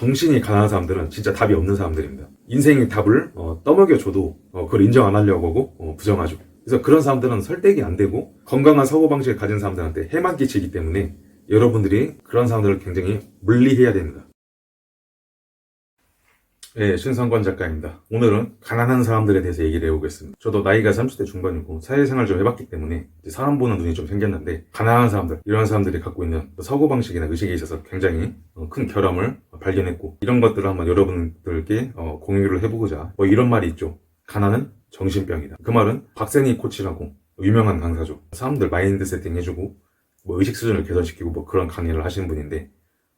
정신이 가난한 사람들은 진짜 답이 없는 사람들입니다. 인생의 답을 어, 떠먹여줘도 어, 그걸 인정 안 하려고 하고 어, 부정하죠. 그래서 그런 사람들은 설득이 안 되고 건강한 사고방식을 가진 사람들한테 해만 끼치기 때문에 여러분들이 그런 사람들을 굉장히 물리해야 됩니다. 네, 신성권 작가입니다. 오늘은 가난한 사람들에 대해서 얘기를 해보겠습니다. 저도 나이가 30대 중반이고 사회생활 좀 해봤기 때문에 사람 보는 눈이 좀 생겼는데 가난한 사람들, 이런 사람들이 갖고 있는 사고방식이나 의식에 있어서 굉장히 어, 큰 결함을 발견했고 이런 것들을 한번 여러분들께 어, 공유를 해보고자 뭐 이런 말이 있죠. 가난은 정신병이다. 그 말은 박세니 코치라고 유명한 강사죠. 사람들 마인드 세팅 해주고 뭐 의식 수준을 개선시키고 뭐 그런 강의를 하시는 분인데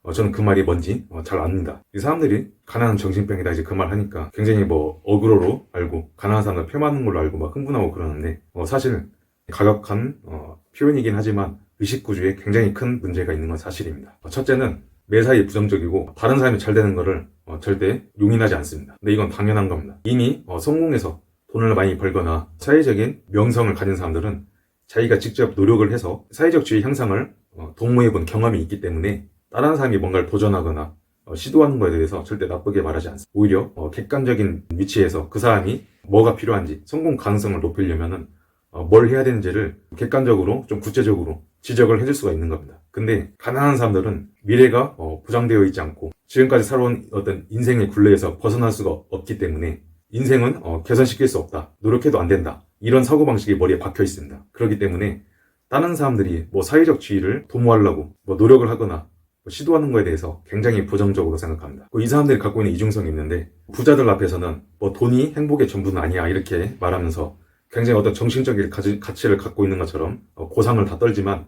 어, 저는 그 말이 뭔지 어, 잘 압니다. 이 사람들이 가난한 정신병이다 이제 그 말 하니까 굉장히 뭐 어그로로 알고 가난한 사람들 표 맞는 걸로 알고 막 흥분하고 그러는데 어, 사실 가격한 어, 표현이긴 하지만 의식구조에 굉장히 큰 문제가 있는 건 사실입니다. 어, 첫째는 매사에 부정적이고 다른 사람이 잘 되는 거를 어, 절대 용인하지 않습니다. 근데 이건 당연한 겁니다. 이미 어, 성공해서 돈을 많이 벌거나 사회적인 명성을 가진 사람들은 자기가 직접 노력을 해서 사회적 지위 향상을 어, 도모해본 경험이 있기 때문에 다른 사람이 뭔가를 도전하거나 어, 시도하는 거에 대해서 절대 나쁘게 말하지 않습니다. 오히려 어, 객관적인 위치에서 그 사람이 뭐가 필요한지 성공 가능성을 높이려면은 어, 뭘 해야 되는지를 객관적으로 좀 구체적으로 지적을 해줄 수가 있는 겁니다. 근데 가난한 사람들은 미래가 어, 보장되어 있지 않고 지금까지 살아온 어떤 인생의 굴레에서 벗어날 수가 없기 때문에 인생은 어, 개선시킬 수 없다. 노력해도 안 된다. 이런 사고방식이 머리에 박혀 있습니다. 그렇기 때문에 다른 사람들이 뭐 사회적 지위를 도모하려고 뭐 노력을 하거나 뭐 시도하는 거에 대해서 굉장히 부정적으로 생각합니다. 이 사람들이 갖고 있는 이중성이 있는데 부자들 앞에서는 뭐 돈이 행복의 전부는 아니야 이렇게 말하면서 굉장히 어떤 정신적인 가치, 가치를 갖고 있는 것처럼 어, 고상을 다 떨지만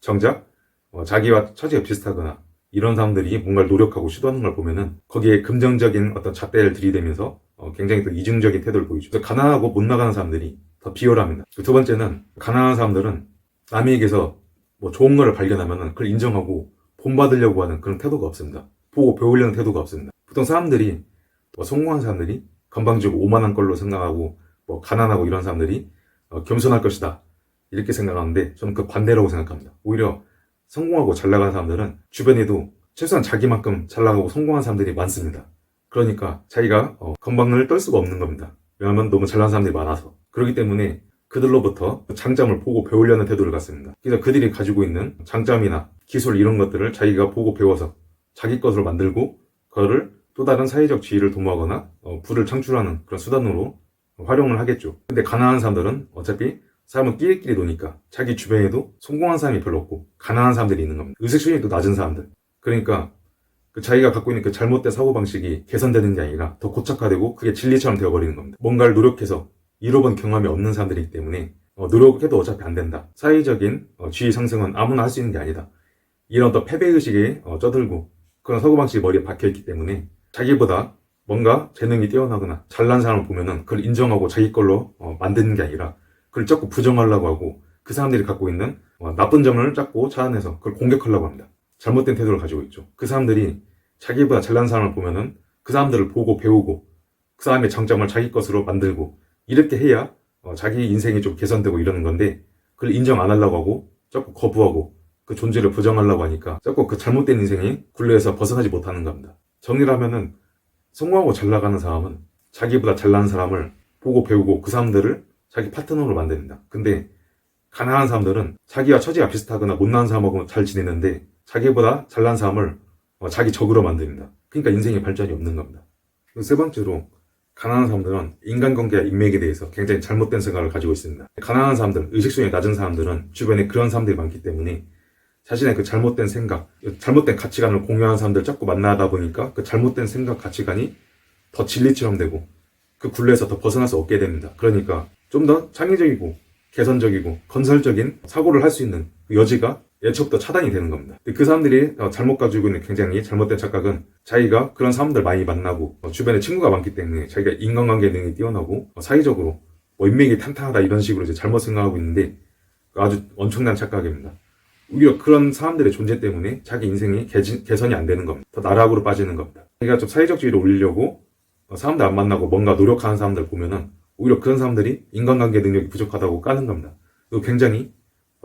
정작 어, 자기와 처지가 비슷하거나 이런 사람들이 뭔가를 노력하고 시도하는 걸 보면은 거기에 긍정적인 어떤 잣대를 들이대면서 어, 굉장히 또 이중적인 태도를 보이죠. 가난하고 못 나가는 사람들이 더 비열합니다. 그두 번째는 가난한 사람들은 남에게서 뭐 좋은 거를 발견하면은 그걸 인정하고 본받으려고 하는 그런 태도가 없습니다. 보고 배우려는 태도가 없습니다. 보통 사람들이 뭐 성공한 사람들이 건방지고 오만한 걸로 생각하고 뭐 가난하고 이런 사람들이 어, 겸손할 것이다 이렇게 생각하는데 저는 그 반대라고 생각합니다. 오히려 성공하고 잘 나간 사람들은 주변에도 최소한 자기만큼 잘 나가고 성공한 사람들이 많습니다. 그러니까 자기가 어, 건방을 떨 수가 없는 겁니다. 왜냐하면 너무 잘난 사람들이 많아서 그렇기 때문에 그들로부터 장점을 보고 배우려는 태도를 갖습니다. 그래서 그들이 가지고 있는 장점이나 기술 이런 것들을 자기가 보고 배워서 자기 것으로 만들고 그거를 또 다른 사회적 지위를 도모하거나 어, 부를 창출하는 그런 수단으로 활용을 하겠죠. 근데 가난한 사람들은 어차피 사람은 끼리끼리 노니까 자기 주변에도 성공한 사람이 별로 없고 가난한 사람들이 있는 겁니다. 의식 수준이 또 낮은 사람들. 그러니까 그 자기가 갖고 있는 그 잘못된 사고 방식이 개선되는 게 아니라 더 고착화되고 그게 진리처럼 되어버리는 겁니다. 뭔가를 노력해서 이뤄본 경험이 없는 사람들이기 때문에 어, 노력해도 어차피 안 된다. 사회적인 어, 지위 상승은 아무나 할 수 있는 게 아니다. 이런 또 패배의식에 어, 쩌들고 그런 사고방식이 머리에 박혀있기 때문에 자기보다 뭔가 재능이 뛰어나거나 잘난 사람을 보면은 그걸 인정하고 자기 걸로 어, 만드는 게 아니라 그걸 자꾸 부정하려고 하고 그 사람들이 갖고 있는 어, 나쁜 점을 자꾸 찾아내서 그걸 공격하려고 합니다. 잘못된 태도를 가지고 있죠. 그 사람들이 자기보다 잘난 사람을 보면은 그 사람들을 보고 배우고 그 사람의 장점을 자기 것으로 만들고 이렇게 해야 어, 자기 인생이 좀 개선되고 이러는 건데 그걸 인정 안 하려고 하고 자꾸 거부하고 그 존재를 부정하려고 하니까 자꾸 그 잘못된 인생이 굴레에서 벗어나지 못하는 겁니다. 정리를 하면은 성공하고 잘 나가는 사람은 자기보다 잘나는 사람을 보고 배우고 그 사람들을 자기 파트너로 만듭니다. 근데 가난한 사람들은 자기와 처지가 비슷하거나 못나은 사람하고 잘 지내는데 자기보다 잘난 사람을 어, 자기 적으로 만듭니다. 그러니까 인생에 발전이 없는 겁니다. 세 번째로 가난한 사람들은 인간관계와 인맥에 대해서 굉장히 잘못된 생각을 가지고 있습니다. 가난한 사람들, 의식수준이 낮은 사람들은 주변에 그런 사람들이 많기 때문에 자신의 그 잘못된 생각, 잘못된 가치관을 공유하는 사람들 자꾸 만나다 보니까 그 잘못된 생각, 가치관이 더 진리처럼 되고 그 굴레에서 더 벗어날 수 없게 됩니다. 그러니까 좀 더 창의적이고 개선적이고 건설적인 사고를 할 수 있는 그 여지가 예측부터 차단이 되는 겁니다. 그 사람들이 어, 잘못 가지고 있는 굉장히 잘못된 착각은 자기가 그런 사람들 많이 만나고 어, 주변에 친구가 많기 때문에 자기가 인간관계 능력이 뛰어나고 어, 사회적으로 뭐 인맥이 탄탄하다 이런 식으로 이제 잘못 생각하고 있는데 아주 엄청난 착각입니다. 오히려 그런 사람들의 존재 때문에 자기 인생이 개진, 개선이 안 되는 겁니다. 더 나락으로 빠지는 겁니다. 자기가 좀 사회적 지위를 올리려고 사람들 안 만나고 뭔가 노력하는 사람들 보면은 오히려 그런 사람들이 인간관계 능력이 부족하다고 까는 겁니다. 이거 굉장히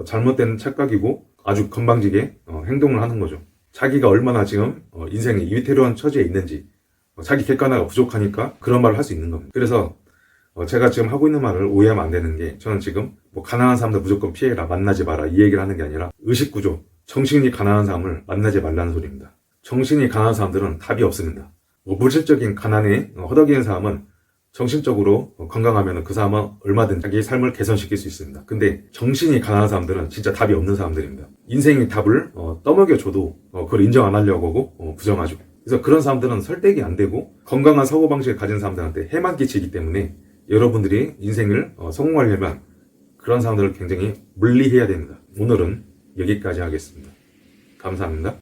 잘못된 착각이고 아주 건방지게 어, 행동을 하는 거죠. 자기가 얼마나 지금 어, 인생의 위태로운 처지에 있는지 어, 자기 객관화가 부족하니까 그런 말을 할 수 있는 겁니다. 그래서 어, 제가 지금 하고 있는 말을 오해하면 안 되는 게 저는 지금 뭐 가난한 사람들 무조건 피해라 만나지 마라 이 얘기를 하는 게 아니라 의식 구조 정신이 가난한 사람을 만나지 말라는 소리입니다. 정신이 가난한 사람들은 답이 없습니다. 뭐 물질적인 가난에 어, 허덕이는 사람은 정신적으로 어, 건강하면 그 사람은 얼마든지 자기의 삶을 개선시킬 수 있습니다. 근데 정신이 가난한 사람들은 진짜 답이 없는 사람들입니다. 인생의 답을 어, 떠먹여줘도 어, 그걸 인정 안 하려고 하고 어, 부정하죠. 그래서 그런 사람들은 설득이 안 되고 건강한 사고방식을 가진 사람들한테 해만 끼치기 때문에 여러분들이 인생을 어, 성공하려면 그런 사람들을 굉장히 물리해야 됩니다. 오늘은 여기까지 하겠습니다. 감사합니다.